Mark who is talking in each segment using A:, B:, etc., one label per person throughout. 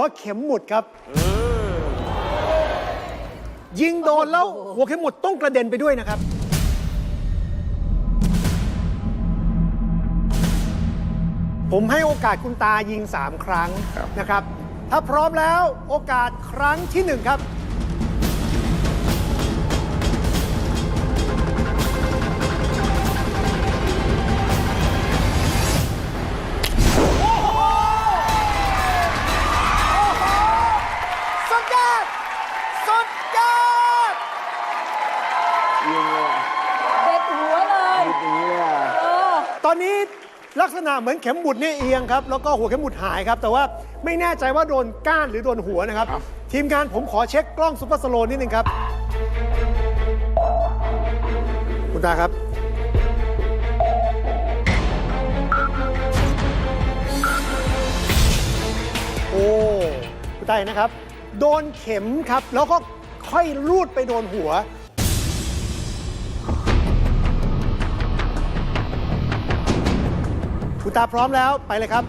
A: วเข็มหมุดครับ ยิงโดนแล้วหัวเข็มหมุดต้องกระเด็นไปด้วยนะครับ ผมให้โอกาสคุณตายิง 3 ครั้ง
B: ครับ
A: นะครับ ถ้าพร้อมแล้วโอกาสครั้งที่ 1 ครับ ตอนนี้ลักษณะเหมือนเข็มหมุดเนี่ยเอียงครับ แล้วก็หัวเข็มหมุดหายครับ แต่ว่าไม่แน่ใจว่าโดนก้านหรือโดนหัวนะครับ ทีมงานผมขอเช็คกล้องซุปเปอร์สโลว์นิดนึงครับ คุณตาครับ โอ้คุณตาเห็นนะครับ โดนเข็มครับ แล้วก็ค่อยลูดไปโดนหัว คุณตาพร้อมแล้วไปเลยครับ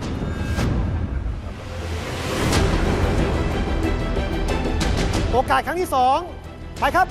A: โอกาสครั้งที่สองไปครับ